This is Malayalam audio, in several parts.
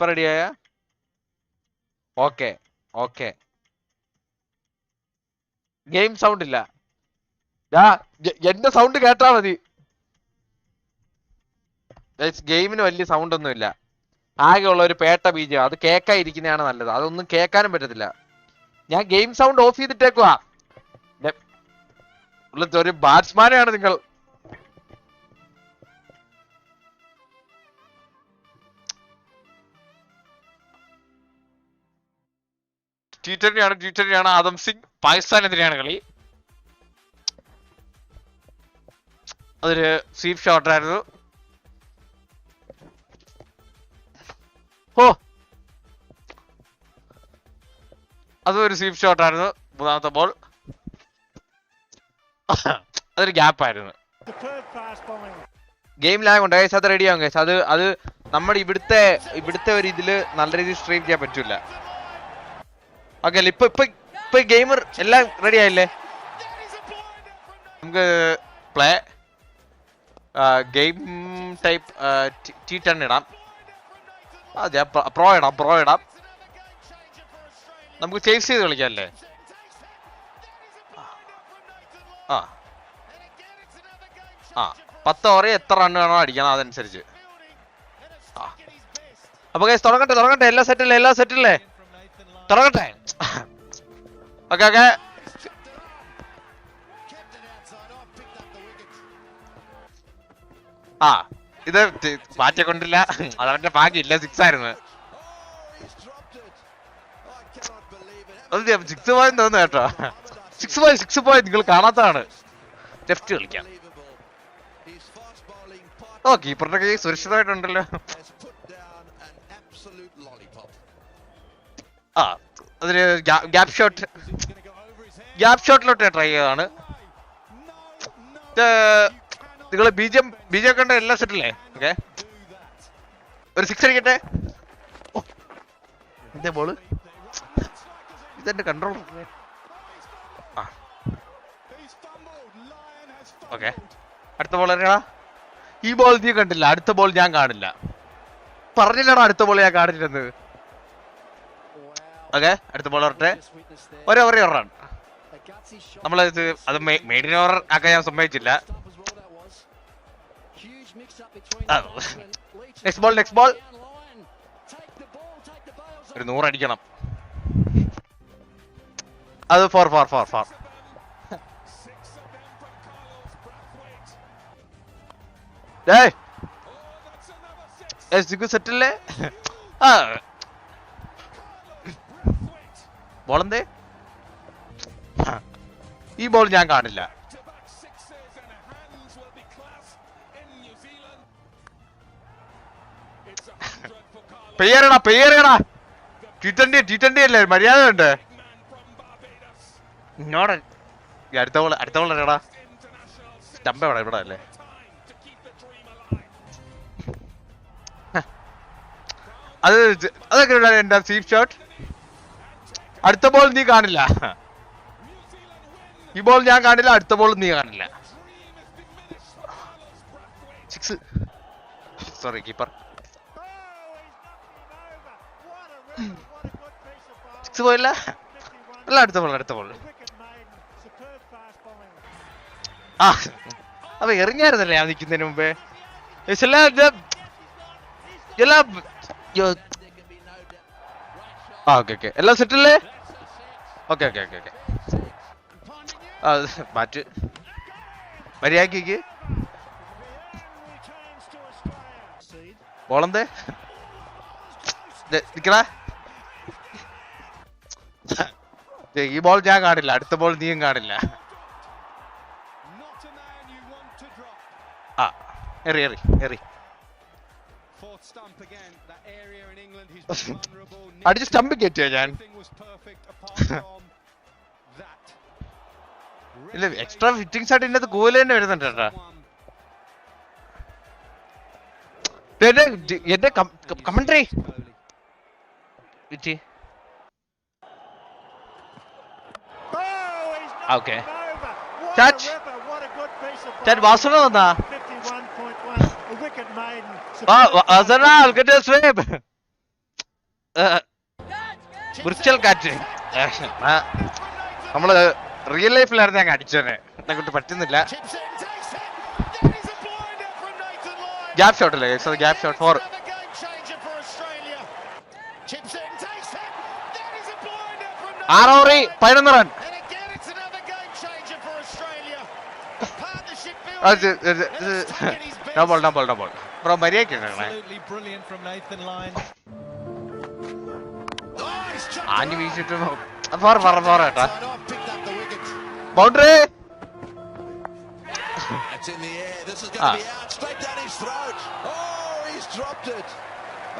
ഇപ്പൊ റെഡിയായ ഓക്കെ ഓക്കെ ഗെയിം സൗണ്ട് ഇല്ല. എന്റെ സൗണ്ട് കേട്ടാ മതി. ഗെയിമിന് വലിയ സൗണ്ട് ഒന്നും ഇല്ല. ആകെ ഉള്ള ഒരു പേട്ട ബീജം. അത് കേക്കായിരിക്കുന്നതാണ് നല്ലത്. അതൊന്നും കേൾക്കാനും പറ്റത്തില്ല. ഞാൻ ഗെയിം സൗണ്ട് ഓഫ് ചെയ്തിട്ടേക്കുവാ. ഒരു ബാറ്റ്സ്മാനാണ് നിങ്ങൾ. ടി ട്വന്റിയാണ് ആദം സിംഗ് പാകിസ്ഥാനെതിരെയാണ് കളി. അതൊരു സ്വീപ് ഷോട്ടായിരുന്നു. ഓ അതും ഒരു സ്വീപ് ഷോട്ടായിരുന്നു മൂന്നാമത്തെ ബോൾ. അതൊരു ഗ്യാപ്പായിരുന്നു. ഗെയിം ലാഗ് ഉണ്ട്. അത് റെഡി ആവും അത് അത് നമ്മുടെ ഇവിടുത്തെ ഇവിടുത്തെ ഒരു ഇതിൽ നല്ല രീതിയിൽ സ്ട്രീം ചെയ്യാൻ പറ്റൂല. ഓക്കെ ഇപ്പൊ ഇപ്പൊ ഇപ്പൊ ഗെയിമർ എല്ലാം റെഡി ആയില്ലേ? നമുക്ക് play game type T ten ഇടാം. അതെ പ്രോ ഇടാം പ്രോ ഇടാം. നമുക്ക് ചേസ് ചെയ്ത് കളിക്കാം അല്ലേ ആ. ആ പത്ത് ഓവർ എത്ര റൺ വേണോ അടിക്കണം അതനുസരിച്ച്. ആ. അപ്പൊ കേസ് തുടങ്ങട്ടെ തുടങ്ങട്ടെ എല്ലാ സെറ്റല്ലേ എല്ലാ സെറ്റില്ലേ തുടങ്ങട്ടെ ഓക്കെ ഓക്കെ. ആ ഇത് മാറ്റിയ കൊണ്ടില്ല. അതവന്റെ ഭാഗ്യമില്ല സിക്സ് ആയിരുന്നു. സിക്സ് പോയി തോന്നുന്നു കേട്ടോ. സിക്സ് പോയി സിക്സ് പോയി നിങ്ങൾ കാണാത്തതാണ്. ലെഫ്റ്റ് കളിക്കാം. ഓ കീപ്പറിന്റെ കൈ സുരക്ഷിതമായിട്ടുണ്ടല്ലോ. ആ അതിന് ഗ്യാപ് ഷോട്ട് ഗ്യാപ് ഷോട്ടിലോട്ട് ട്രൈ ചെയ്തതാണ്. നിങ്ങൾ ബീജം ബീജം കണ്ട എല്ലാം സെറ്റല്ലേ ഓക്കെ. ഒരു സിക്സ് അടിക്കട്ടെ. എന്തേ ബോൾ ഇതെന്റെ കൺട്രോൾ ആ. ഓക്കെ. അടുത്ത ബോൾ അറിയടാ ഈ ബോൾ നീ കണ്ടില്ല. അടുത്ത ബോൾ ഞാൻ കാണില്ല. പറഞ്ഞില്ലടാ അടുത്ത ബോൾ ഞാൻ കാണില്ലെന്ന്. ഓക്കെ അടുത്ത ബോൾ വരട്ടെ ഒരു ഓവർ റൺ നമ്മൾ അത് മെയിൻ ഓവർ ആക്കാൻ ഞാൻ സമ്മതിച്ചില്ല. നെക്സ്റ്റ് ബോൾ നെക്സ്റ്റ് ബോൾ ഒരു നൂറ് അടിക്കണം. അത് ഫോർ ഫോർ ഫോർ ഫോർ സെറ്റല്ലേ ആ ബോൾ ഈ ബോൾ ഞാൻ കാണില്ല. പെയ്യറടാ പെയ്യറടാ ടി ട്വന്റി ടി ട്വന്റി അല്ലേ? മര്യാദ ഉണ്ട്. ഇന്നോട് അടുത്ത ബോൾ അടുത്ത ബോൾ അറിയടാ സ്റ്റമ്പ് എവിടെ? ഇവിടെ അല്ലേ? അത് അതൊക്കെ എന്റെ സീപ് ഷോട്ട് അടുത്ത ബോൾ നീ കാണില്ല. ഈ ബോൾ ഞാൻ കാണില്ല അടുത്ത ബോൾ നീ കാണില്ല. Six sorry keeper. സിക്സ് പോയില്ല? അല്ല അടുത്ത ബോൾ അടുത്ത ബോൾ. ആ അപ്പൊ എറിഞ്ഞായിരുന്നല്ലേ ഞാൻ നിൽക്കുന്നതിന് മുമ്പേ. എല്ലാ എല്ലാം ആ ഓക്കെ ഓക്കെ. എല്ലാം സെറ്റല്ലേ ഓക്കെ ഓക്കെ ഓക്കെ ഓക്കെ. മാറ്റ്. മര്യാദയ്ക്ക്. ബോളെന്തേ? നിക്കടാ. ഈ ബോൾ ഞാൻ കാണില്ല. അടുത്ത ബോൾ നീയും കാണില്ല. ആ എറി എറി എറി. അടിച്ച് സ്റ്റമ്പ് കയറ്റിയ ഞാൻ. ഇല്ല എക്സ്ട്രാ ഫിറ്റിംഗ്സ് ആയിട്ട് ഇതിനകത്ത് കൂല തന്നെ വരുന്നുണ്ട് കേട്ടാ. എന്റെ എന്റെ commentary okay witty he's knocked Okay. him മുറിച്ചൽ കാറ്റ്. നമ്മൾ റിയൽ ലൈഫിലായിരുന്നു ഞാൻ അടിച്ചവനെ എന്നെ കൊണ്ട് പറ്റുന്നില്ല. ഗ്യാപ് ഷോട്ട് അല്ലേ? ഗ്യാപ് ഷോട്ട് ഫോർ ആറോറി പതിനൊന്ന് run double double double bro മര്യാദയ്ക്ക് ആഞ്ഞു വീശിട്ട് പറ പറ പറ കേട്ടാ ബൗണ്ടറി ആ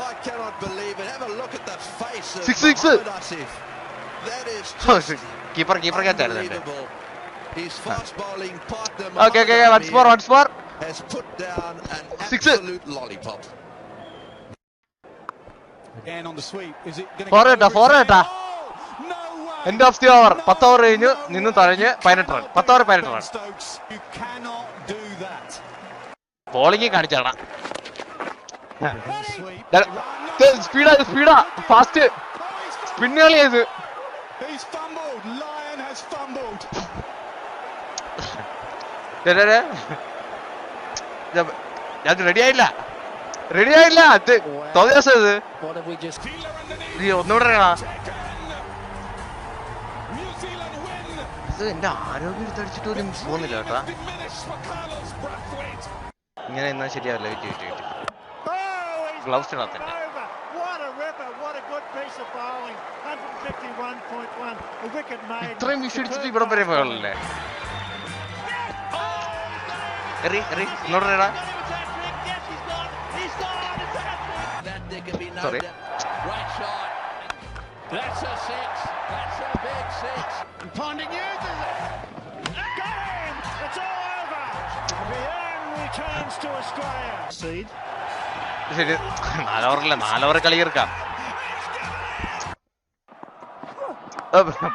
I cannot believe it. Have a look at that face of six, six, six. That is just keeper, keeper, get that. Okay okay once four once four six four കേട്ടാ ഫോർ കേട്ടാ എൻഡ് ഓഫ് ദി ഓവർ പത്ത് ഓവർ കഴിഞ്ഞു. നിന്ന് തഴഞ്ഞ് പതിനെട്ട് റൺ പത്ത് ഓവർ പതിനെട്ട് റൺ ബോളിംഗ് കാണിച്ചാടാ സ്പീഡാ സ്പീഡാ ഫാസ്റ്റ് സ്പിന്നുകളിയത് He's fumbled. Lion has fumbled. ഞാൻ റെഡി ആയില്ല. റെഡി ആയില്ല. തോന്നിയാസ് ഇത്. നീ ഒന്നുകൂടെ ഇത് എന്റെ ആരോഗ്യം എടുത്തടിച്ചിട്ട് പോലും പോകുന്നില്ല കേട്ടാ. ഇങ്ങനെ എന്നാ ശരിയാവില്ല. വിറ്റ് വിറ്റ് വിറ്റ് ഗ്ലൗസ് ഇടാത്തന്നെ. ഇത്രയും വിഷടിച്ചിട്ട് ഇവിടെ വരെ പോകണല്ലേ Sorry. doubt. Great shot. That's a six. That's a big six. Ponting uses it. Got him. It's all over. Bjorn returns to Australia. Seed. ശരി നാലോവറല്ല നാലോവർ കളി തീർക്കാം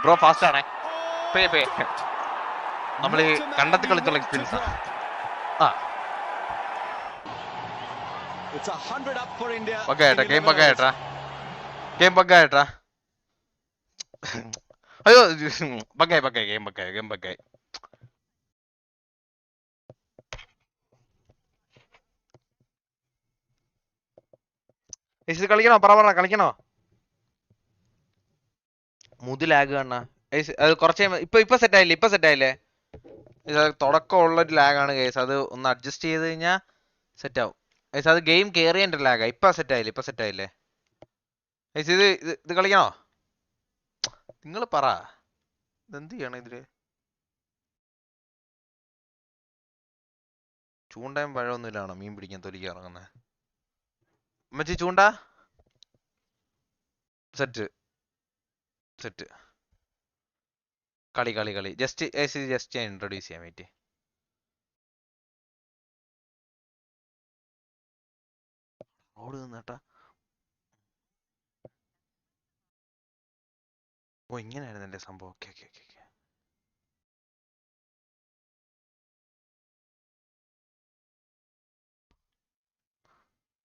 ബ്രോ ഫാസ്റ്റ് ആണേ പേ പേ നമ്മൾ കണ്ടത്തി കളിച്ചുള്ള എക്സ്പീരിയൻസ് ആ പക്കായിട്ടാ ഗെയിം പക്കായിട്ടാ ഗെയിം പക്കായിട്ടാ അയ്യോ പക്കായി പക്കായി ഗെയിം പക്കായി ഗെയിം പക്കായി കളിക്കണോ? പറ പറ കളിക്കണോ? മുതിലാകുക അത് കുറച്ച് ഇപ്പൊ ഇപ്പൊ സെറ്റ് ആയില്ലേ? ഇപ്പൊ സെറ്റ് ആയില്ലേ? തുടക്കമുള്ള ഒരു ലാഗ് ആണ് കേസ് അത് ഒന്ന് അഡ്ജസ്റ്റ് ചെയ്ത് കഴിഞ്ഞാൽ സെറ്റ് ആവും. കേസ് അത് ഗെയിം കേറിയതിന്റെ ലാഗാ ഇപ്പം സെറ്റ് ആയില്ലേ? ഇപ്പം സെറ്റ് ആയില്ലേ? കേസ് ഇത് ഇത് കളിക്കണോ? നിങ്ങൾ പറ. ഇതെന്ത് ചെയ്യണം ഇതിൽ? ചൂണ്ടയും പഴമൊന്നുമില്ലാണോ മീൻ പിടിക്കാൻ തൊലിക്ക് ഇറങ്ങുന്നത് അമ്മച്ചി ചൂണ്ട. സെറ്റ് സെറ്റ് കളി കളി കളി. ജസ്റ്റ് ജസ്റ്റ് ഞാൻ ഇൻട്രൊഡ്യൂസ് ചെയ്യാൻ പറ്റി ഓ ഇങ്ങനെയായിരുന്നല്ലേ സംഭവം. ഓക്കെ ഓക്കെ ഓക്കെ ഓക്കെ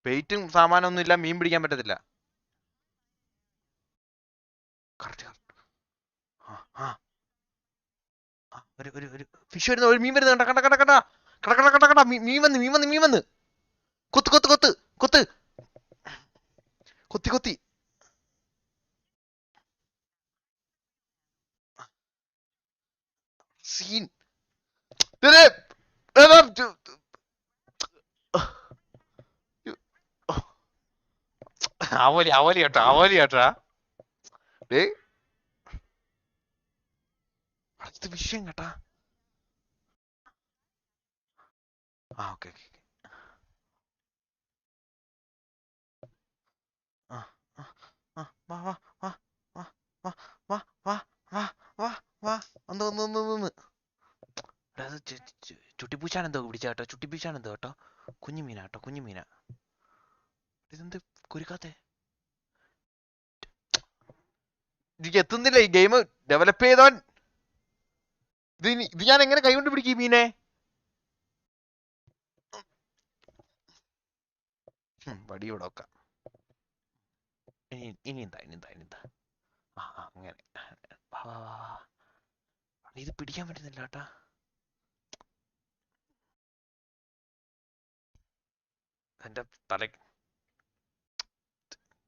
വെയിറ്റും സാമാനൊന്നും ഇല്ല മീൻ പിടിക്കാൻ പറ്റത്തില്ല. കറക്റ്റ് കറക്റ്റ് ആ ആ, ഒരു ഒരു ഒരു. ഫിഷ് വരുന്ന ഒരു മീൻ വരുന്ന കണ്ട കണ്ട കണ്ട കണ്ട. കട കട കട കട മീൻ വന്ന് മീൻ വന്ന് മീൻ വന്ന്. കൊത്ത് കൊത്ത് കൊത്ത് കൊത്ത്. കൊത്തി കൊത്തി. സീൻ അവലി അവലി കേട്ടോ അവലി കേട്ടോ. ഡേ അടുത്ത വിഷയം കേട്ടാ. ആ ഓക്കെ ഓക്കെ ആ ആ ആ വാ വാ വാ വാ വാ വാ വാ വാ വാ വാ. ഒന്ന് ഒന്ന് ഒന്ന് ഒന്ന് ഒന്ന് എടാ, അത് ചു- ചു- ചുട്ടിപ്പൂച്ചാനെന്തോ പിടിച്ച കേട്ടോ. ചുട്ടിപ്പൂച്ചാണെന്തോ കേട്ടോ. കുഞ്ഞു മീനാ കേട്ടോ കുഞ്ഞു മീന ഇതെന്ത് കുരുക്കാത്തേ? എനിക്ക് എത്തുന്നില്ല ഈ ഗെയിം ഡെവലപ്പ് ചെയ്തവൻ ഇത് ഞാൻ എങ്ങനെ കൈകൊണ്ട് പിടിക്കും മീനെ? വടി ഇവിടെ വെക്കാം. ഇനി ഇനി എന്താ ഇനി എന്താ ഇനി അങ്ങനെ. ഇത് പിടിക്കാൻ പറ്റുന്നില്ല കേട്ടാ. എന്റെ തല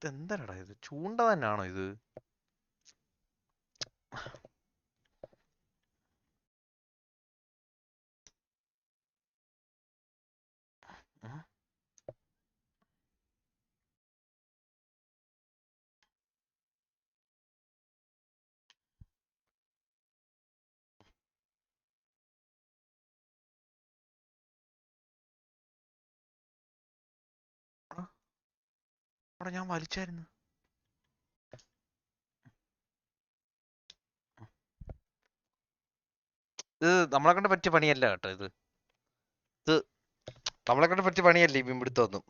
ഇതെന്താടാ ഇത്? ചൂണ്ട തന്നെയാണോ ഇത്? എടാ ഞാൻ വലിച്ചായിരുന്നു. ഇത് നമ്മളെ കൊണ്ട് പറ്റിയ പണിയല്ല കേട്ടോ ഇത്. ഇത് നമ്മളെ കൊണ്ട് പറ്റിയ പണിയല്ല ഈ മീൻപിടുത്തമൊന്നും